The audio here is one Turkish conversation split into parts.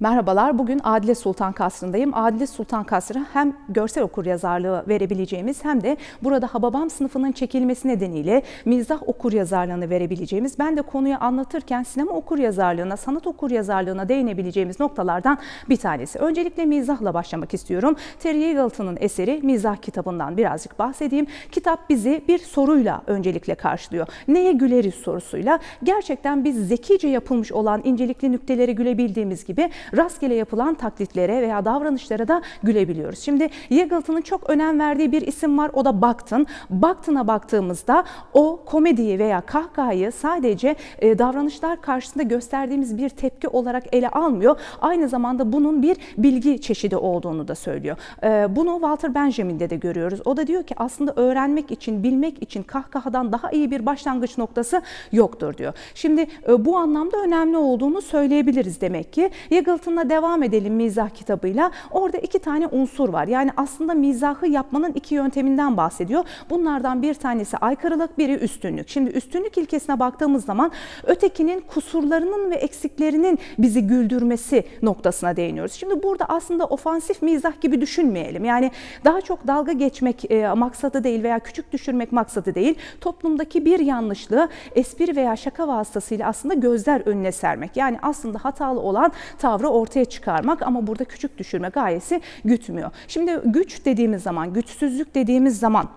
Merhabalar, bugün Adile Sultan Kasrı'ndayım. Adile Sultan Kasrı hem görsel okur yazarlığı verebileceğimiz hem de burada Hababam sınıfının çekilmesi nedeniyle mizah okur yazarlığını verebileceğimiz, ben de konuyu anlatırken sinema okur yazarlığına, sanat okur yazarlığına değinebileceğimiz noktalardan bir tanesi. Öncelikle mizahla başlamak istiyorum. Terry Eagleton'un eseri Mizah kitabından birazcık bahsedeyim. Kitap bizi bir soruyla öncelikle karşılıyor. Neye güleriz sorusuyla. Gerçekten biz zekice yapılmış olan incelikli nükteleri gülebildiğimiz gibi rastgele yapılan taklitlere veya davranışlara da gülebiliyoruz. Şimdi Yeagleton'un çok önem verdiği bir isim var o da Baktın. Baktın'a baktığımızda o komediyi veya kahkahayı sadece e, davranışlar karşısında gösterdiğimiz bir tepki olarak ele almıyor. Aynı zamanda bunun bir bilgi çeşidi olduğunu da söylüyor. E, bunu Walter Benjamin'de de görüyoruz. O da diyor ki aslında öğrenmek için, bilmek için kahkahadan daha iyi bir başlangıç noktası yoktur diyor. Şimdi e, bu anlamda önemli olduğunu söyleyebiliriz demek ki. Yeagleton'la devam edelim mizah kitabıyla. Orada iki tane unsur var. Yani aslında mizahı yapmanın iki yönteminden bahsediyor. Bunlardan bir tanesi aykırılık, biri üstünlük. Şimdi üstünlük ilkesine baktığımız zaman ötekinin kusurlarının ve eksiklerinin bizi güldürmesi noktasına değiniyoruz. Şimdi burada aslında ofansif mizah gibi düşünmeyelim. Yani daha çok dalga geçmek e, maksadı değil veya küçük düşürmek maksadı değil. Toplumdaki bir yanlışlığı espri veya şaka vasıtasıyla aslında gözler önüne sermek. Yani aslında hatalı olan tavrı ortaya çıkarmak ama burada küçük düşürme gayesi gütmüyor. Şimdi güç dediğimiz zaman, güçsüzlük dediğimiz zaman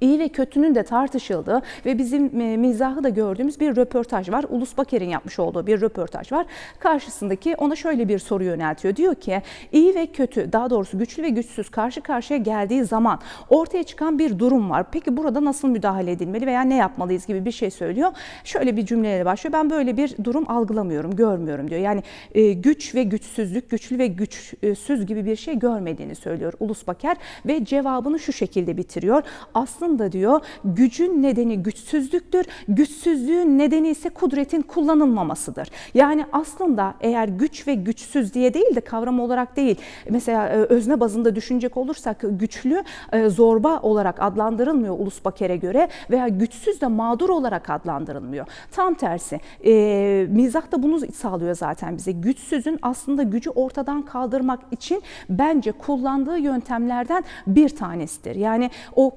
İyi ve kötünün de tartışıldığı ve bizim e, mizahı da gördüğümüz bir röportaj var. Ulus Baker'in yapmış olduğu bir röportaj var. Karşısındaki ona şöyle bir soru yöneltiyor. Diyor ki iyi ve kötü daha doğrusu güçlü ve güçsüz karşı karşıya geldiği zaman ortaya çıkan bir durum var. Peki burada nasıl müdahale edilmeli veya ne yapmalıyız gibi bir şey söylüyor. Şöyle bir cümleyle başlıyor. Ben böyle bir durum algılamıyorum, görmüyorum diyor. Yani e, güç ve güçsüzlük, güçlü ve güçsüz gibi bir şey görmediğini söylüyor Ulus Baker ve cevabını şu şekilde bitiriyor. Aslında diyor gücün nedeni güçsüzlüktür, güçsüzlüğün nedeni ise kudretin kullanılmamasıdır. Yani aslında eğer güç ve güçsüz diye değil de kavram olarak değil, mesela e, özne bazında düşünecek olursak güçlü e, zorba olarak adlandırılmıyor Ulus Baker'e göre veya güçsüz de mağdur olarak adlandırılmıyor. Tam tersi e, mizah da bunu sağlıyor zaten bize. Güçsüzün aslında gücü ortadan kaldırmak için bence kullandığı yöntemlerden bir tanesidir. Yani o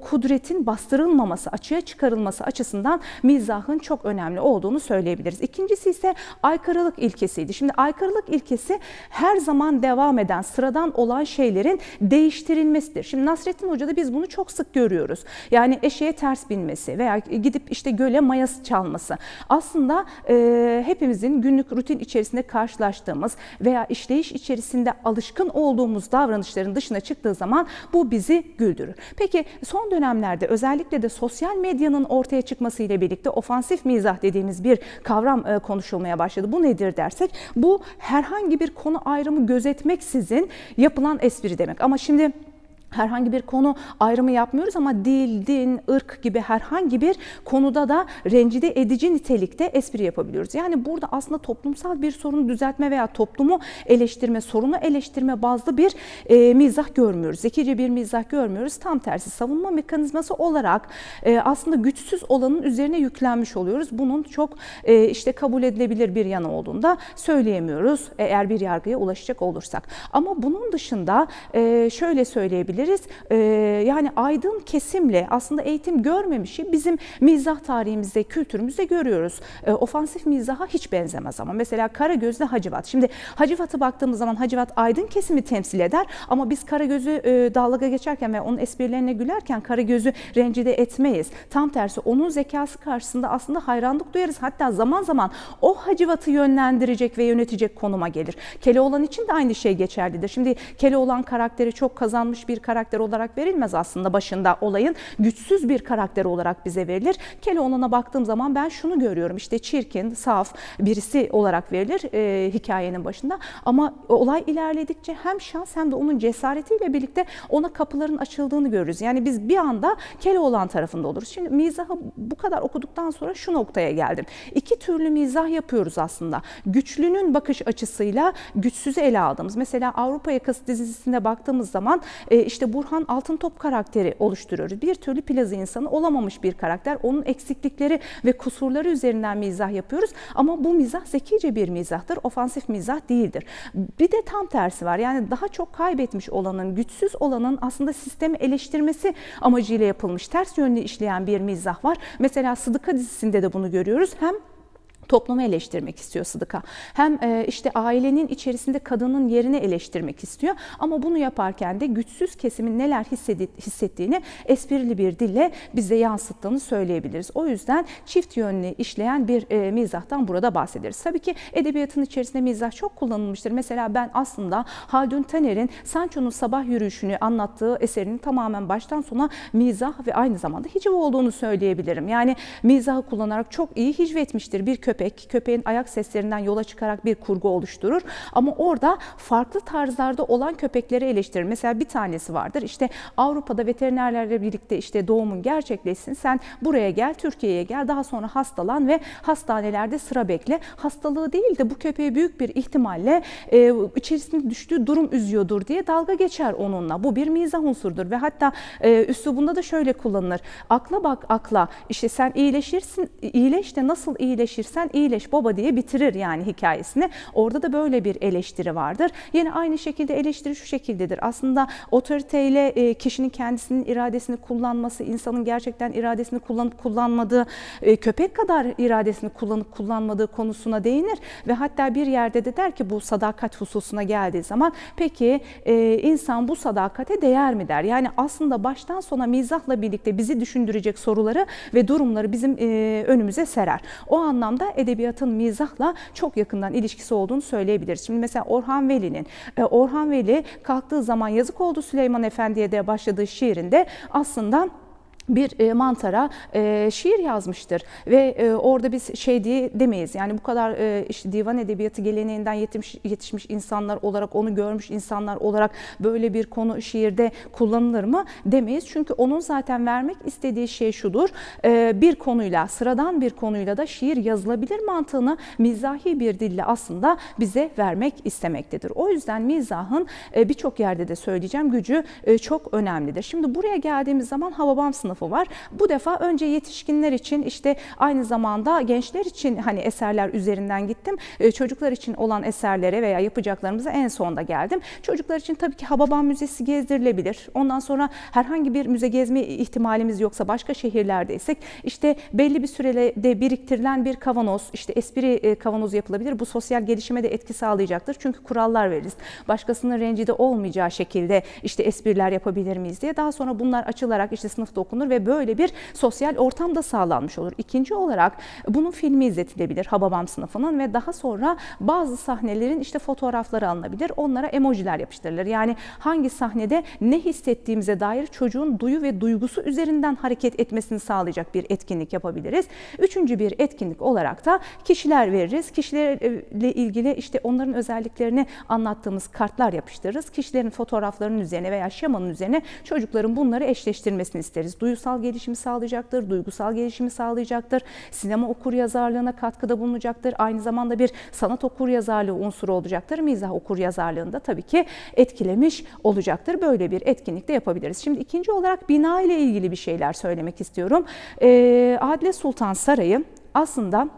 kudretin bastırılmaması, açığa çıkarılması açısından mizahın çok önemli olduğunu söyleyebiliriz. İkincisi ise aykırılık ilkesiydi. Şimdi aykırılık ilkesi her zaman devam eden, sıradan olan şeylerin değiştirilmesidir. Şimdi Nasrettin Hoca'da biz bunu çok sık görüyoruz. Yani eşeğe ters binmesi veya gidip işte göle mayası çalması. Aslında e, hepimizin günlük rutin içerisinde karşılaştığımız veya işleyiş içerisinde alışkın olduğumuz davranışların dışına çıktığı zaman bu bizi güldürür. Peki son dönemlerde özellikle de sosyal medyanın ortaya çıkması ile birlikte ofansif mizah dediğimiz bir kavram e, konuşulmaya başladı. Bu nedir dersek bu herhangi bir konu ayrımı gözetmeksizin yapılan espri demek. Ama şimdi herhangi bir konu ayrımı yapmıyoruz ama dil, din, ırk gibi herhangi bir konuda da rencide edici nitelikte espri yapabiliyoruz. Yani burada aslında toplumsal bir sorunu düzeltme veya toplumu eleştirme, sorunu eleştirme bazlı bir e, mizah görmüyoruz. Zekice bir mizah görmüyoruz. Tam tersi savunma mekanizması olarak e, aslında güçsüz olanın üzerine yüklenmiş oluyoruz. Bunun çok e, işte kabul edilebilir bir yanı olduğunda söyleyemiyoruz eğer bir yargıya ulaşacak olursak. Ama bunun dışında e, şöyle söyleyebiliriz diyebiliriz. Ee, yani aydın kesimle aslında eğitim görmemişi bizim mizah tarihimizde, kültürümüzde görüyoruz. Ee, ofansif mizaha hiç benzemez ama. Mesela Karagöz'le Hacivat. Şimdi Hacivat'a baktığımız zaman Hacivat aydın kesimi temsil eder ama biz Karagöz'ü e, dalga geçerken ve onun esprilerine gülerken Karagöz'ü rencide etmeyiz. Tam tersi onun zekası karşısında aslında hayranlık duyarız. Hatta zaman zaman o Hacivat'ı yönlendirecek ve yönetecek konuma gelir. Keloğlan için de aynı şey geçerlidir. Şimdi Keloğlan karakteri çok kazanmış bir karakter olarak verilmez aslında başında olayın. Güçsüz bir karakter olarak bize verilir. Keloğlan'a baktığım zaman ben şunu görüyorum. İşte çirkin, saf birisi olarak verilir e, hikayenin başında. Ama olay ilerledikçe hem şans hem de onun cesaretiyle birlikte ona kapıların açıldığını görürüz. Yani biz bir anda Keloğlan tarafında oluruz. Şimdi mizahı bu kadar okuduktan sonra şu noktaya geldim. İki türlü mizah yapıyoruz aslında. Güçlünün bakış açısıyla güçsüzü ele aldığımız. Mesela Avrupa Yakası dizisine baktığımız zaman e, işte işte Burhan Altıntop karakteri oluşturuyoruz. Bir türlü plaza insanı olamamış bir karakter. Onun eksiklikleri ve kusurları üzerinden mizah yapıyoruz. Ama bu mizah zekice bir mizahtır. Ofansif mizah değildir. Bir de tam tersi var. Yani daha çok kaybetmiş olanın, güçsüz olanın aslında sistemi eleştirmesi amacıyla yapılmış ters yönlü işleyen bir mizah var. Mesela Sıdıka dizisinde de bunu görüyoruz. Hem toplumu eleştirmek istiyor Sıdıka. Hem e, işte ailenin içerisinde kadının yerini eleştirmek istiyor ama bunu yaparken de güçsüz kesimin neler hissettiğini esprili bir dille bize yansıttığını söyleyebiliriz. O yüzden çift yönlü işleyen bir e, mizahtan burada bahsederiz. Tabii ki edebiyatın içerisinde mizah çok kullanılmıştır. Mesela ben aslında Haldun Taner'in Sancho'nun sabah yürüyüşünü anlattığı eserinin tamamen baştan sona mizah ve aynı zamanda hiciv olduğunu söyleyebilirim. Yani mizahı kullanarak çok iyi hicvetmiştir bir köpek köpek, köpeğin ayak seslerinden yola çıkarak bir kurgu oluşturur. Ama orada farklı tarzlarda olan köpekleri eleştirir. Mesela bir tanesi vardır. İşte Avrupa'da veterinerlerle birlikte işte doğumun gerçekleşsin. Sen buraya gel, Türkiye'ye gel. Daha sonra hastalan ve hastanelerde sıra bekle. Hastalığı değil de bu köpeği büyük bir ihtimalle e, içerisinde düştüğü durum üzüyordur diye dalga geçer onunla. Bu bir mizah unsurdur ve hatta e, üslubunda da şöyle kullanılır. Akla bak akla. İşte sen iyileşirsin, iyileş de nasıl iyileşirsen iyileş baba diye bitirir yani hikayesini. Orada da böyle bir eleştiri vardır. Yine aynı şekilde eleştiri şu şekildedir. Aslında otoriteyle e, kişinin kendisinin iradesini kullanması, insanın gerçekten iradesini kullanıp kullanmadığı, e, köpek kadar iradesini kullanıp kullanmadığı konusuna değinir ve hatta bir yerde de der ki bu sadakat hususuna geldiği zaman peki e, insan bu sadakate değer mi der? Yani aslında baştan sona mizahla birlikte bizi düşündürecek soruları ve durumları bizim önümüze serer. O anlamda edebiyatın mizahla çok yakından ilişkisi olduğunu söyleyebiliriz. Şimdi mesela Orhan Veli'nin, e, Orhan Veli kalktığı zaman yazık oldu Süleyman Efendi'ye de başladığı şiirinde aslında bir e, mantara e, şiir yazmıştır. Ve e, orada biz şey diye demeyiz. Yani bu kadar işte divan edebiyatı geleneğinden yetişmiş, yetişmiş insanlar olarak onu görmüş insanlar olarak böyle bir konu şiirde kullanılır mı? Demeyiz. Çünkü onun zaten vermek istediği şey şudur. Bir konuyla sıradan bir konuyla da şiir yazılabilir mantığını mizahi bir dille aslında bize vermek istemektedir. O yüzden mizahın birçok yerde de söyleyeceğim gücü çok önemlidir. Şimdi buraya geldiğimiz zaman Hababam sınıfı sınıfı var. Bu defa önce yetişkinler için işte aynı zamanda gençler için hani eserler üzerinden gittim. Ee, çocuklar için olan eserlere veya yapacaklarımıza en sonda geldim. Çocuklar için tabii ki Hababam Müzesi gezdirilebilir. Ondan sonra herhangi bir müze gezme ihtimalimiz yoksa başka şehirlerdeysek işte belli bir sürede biriktirilen bir kavanoz, işte espri e, kavanozu yapılabilir. Bu sosyal gelişime de etki sağlayacaktır. Çünkü kurallar veririz. Başkasının rencide olmayacağı şekilde işte espriler yapabilir miyiz diye. Daha sonra bunlar açılarak işte sınıfta okunur ve böyle bir sosyal ortam da sağlanmış olur. İkinci olarak bunun filmi izletilebilir Hababam sınıfının ve daha sonra bazı sahnelerin işte fotoğrafları alınabilir. Onlara emojiler yapıştırılır. Yani hangi sahnede ne hissettiğimize dair çocuğun duyu ve duygusu üzerinden hareket etmesini sağlayacak bir etkinlik yapabiliriz. Üçüncü bir etkinlik olarak da kişiler veririz. Kişilerle ilgili işte onların özelliklerini anlattığımız kartlar yapıştırırız. Kişilerin fotoğraflarının üzerine veya şemanın üzerine çocukların bunları eşleştirmesini isteriz. Duyu duygusal gelişimi sağlayacaktır, duygusal gelişimi sağlayacaktır. Sinema okur yazarlığına katkıda bulunacaktır. Aynı zamanda bir sanat okur yazarlığı unsuru olacaktır. Mizah okur yazarlığında tabii ki etkilemiş olacaktır. Böyle bir etkinlik de yapabiliriz. Şimdi ikinci olarak bina ile ilgili bir şeyler söylemek istiyorum. Ee, Adile Sultan Sarayı aslında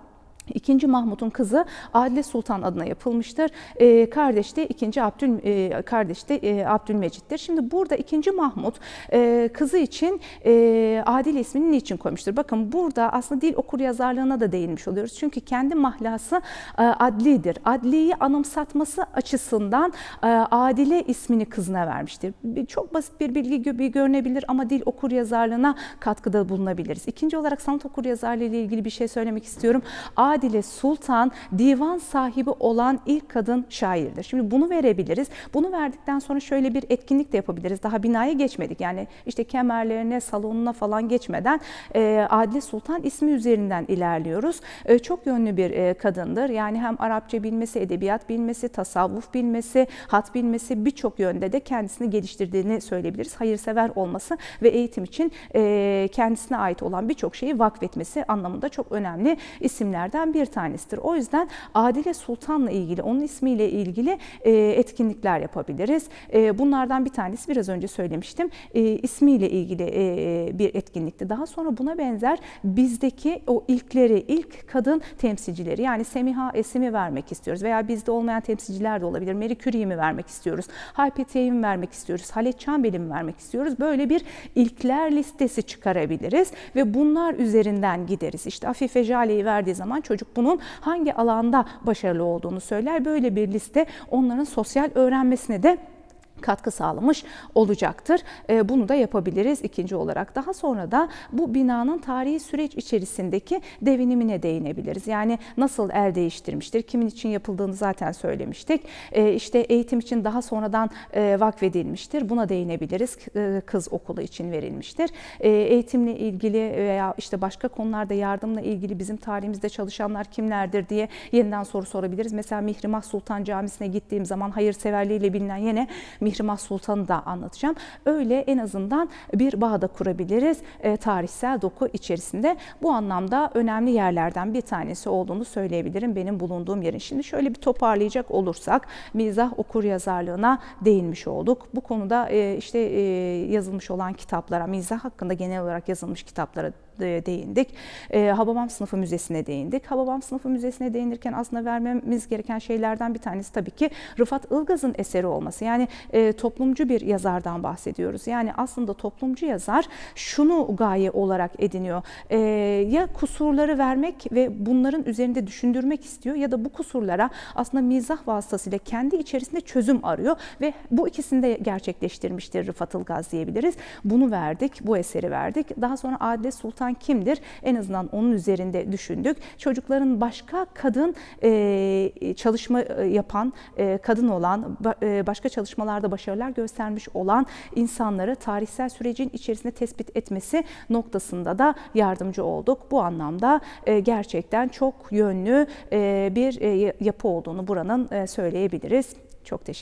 İkinci Mahmut'un kızı Adile Sultan adına yapılmıştır. E, kardeş de ikinci Abdül e, kardeş de e, Abdülmecit'tir. Şimdi burada ikinci Mahmut e, kızı için e, Adil ismini niçin koymuştur? Bakın burada aslında dil okur yazarlığına da değinmiş oluyoruz. Çünkü kendi mahlası e, adlidir. Adliyi anımsatması açısından e, Adile ismini kızına vermiştir. Çok basit bir bilgi gibi görünebilir ama dil okur yazarlığına katkıda bulunabiliriz. İkinci olarak sanat okur yazarlığı ile ilgili bir şey söylemek istiyorum. Adile Adile Sultan divan sahibi olan ilk kadın şairdir. Şimdi bunu verebiliriz. Bunu verdikten sonra şöyle bir etkinlik de yapabiliriz. Daha binaya geçmedik. Yani işte kemerlerine, salonuna falan geçmeden e, Adile Sultan ismi üzerinden ilerliyoruz. E, çok yönlü bir e, kadındır. Yani hem Arapça bilmesi, edebiyat bilmesi, tasavvuf bilmesi, hat bilmesi birçok yönde de kendisini geliştirdiğini söyleyebiliriz. Hayırsever olması ve eğitim için kendisine ait olan birçok şeyi vakfetmesi anlamında çok önemli isimlerden eserlerden bir tanesidir. O yüzden Adile Sultan'la ilgili, onun ismiyle ilgili e, etkinlikler yapabiliriz. E, bunlardan bir tanesi biraz önce söylemiştim. E, ismiyle ilgili bir etkinlikti. Daha sonra buna benzer bizdeki o ilkleri, ilk kadın temsilcileri yani Semiha Esim'i vermek istiyoruz veya bizde olmayan temsilciler de olabilir. Marie Curie'yi mi vermek istiyoruz? Halpetiye'yi mi vermek istiyoruz? Halet Çambel'i mi vermek istiyoruz? Böyle bir ilkler listesi çıkarabiliriz ve bunlar üzerinden gideriz. İşte Afife Jale'yi verdiği zaman çocuk bunun hangi alanda başarılı olduğunu söyler. Böyle bir liste onların sosyal öğrenmesine de katkı sağlamış olacaktır. E, Bunu da yapabiliriz ikinci olarak. Daha sonra da bu binanın tarihi süreç içerisindeki devinimine değinebiliriz. Yani nasıl el değiştirmiştir, kimin için yapıldığını zaten söylemiştik. E, İşte eğitim için daha sonradan e, vakfedilmiştir. Buna değinebiliriz. E, Kız okulu için verilmiştir. E, Eğitimle ilgili veya işte başka konularda yardımla ilgili bizim tarihimizde çalışanlar kimlerdir diye yeniden soru sorabiliriz. Mesela Mihrimah Sultan Camisi'ne gittiğim zaman hayırseverliğiyle bilinen yine Mihrimah Sultan'ı da anlatacağım. Öyle en azından bir bağ da kurabiliriz e, tarihsel doku içerisinde. Bu anlamda önemli yerlerden bir tanesi olduğunu söyleyebilirim benim bulunduğum yerin. Şimdi şöyle bir toparlayacak olursak mizah okur yazarlığına değinmiş olduk. Bu konuda e, işte e, yazılmış olan kitaplara, mizah hakkında genel olarak yazılmış kitaplara değindik. E, Hababam Sınıfı Müzesi'ne değindik. Hababam Sınıfı Müzesi'ne değinirken aslında vermemiz gereken şeylerden bir tanesi tabii ki Rıfat Ilgaz'ın eseri olması. Yani e, toplumcu bir yazardan bahsediyoruz. Yani aslında toplumcu yazar şunu gaye olarak ediniyor. E, ya kusurları vermek ve bunların üzerinde düşündürmek istiyor ya da bu kusurlara aslında mizah vasıtasıyla kendi içerisinde çözüm arıyor ve bu ikisini de gerçekleştirmiştir Rıfat Ilgaz diyebiliriz. Bunu verdik, bu eseri verdik. Daha sonra Adile Sultan kimdir? En azından onun üzerinde düşündük. Çocukların başka kadın çalışma yapan, kadın olan, ba- başka çalışmalarda başarılar göstermiş olan insanları tarihsel sürecin içerisinde tespit etmesi noktasında da yardımcı olduk. Bu anlamda gerçekten çok yönlü bir yapı olduğunu buranın söyleyebiliriz. Çok teşekkür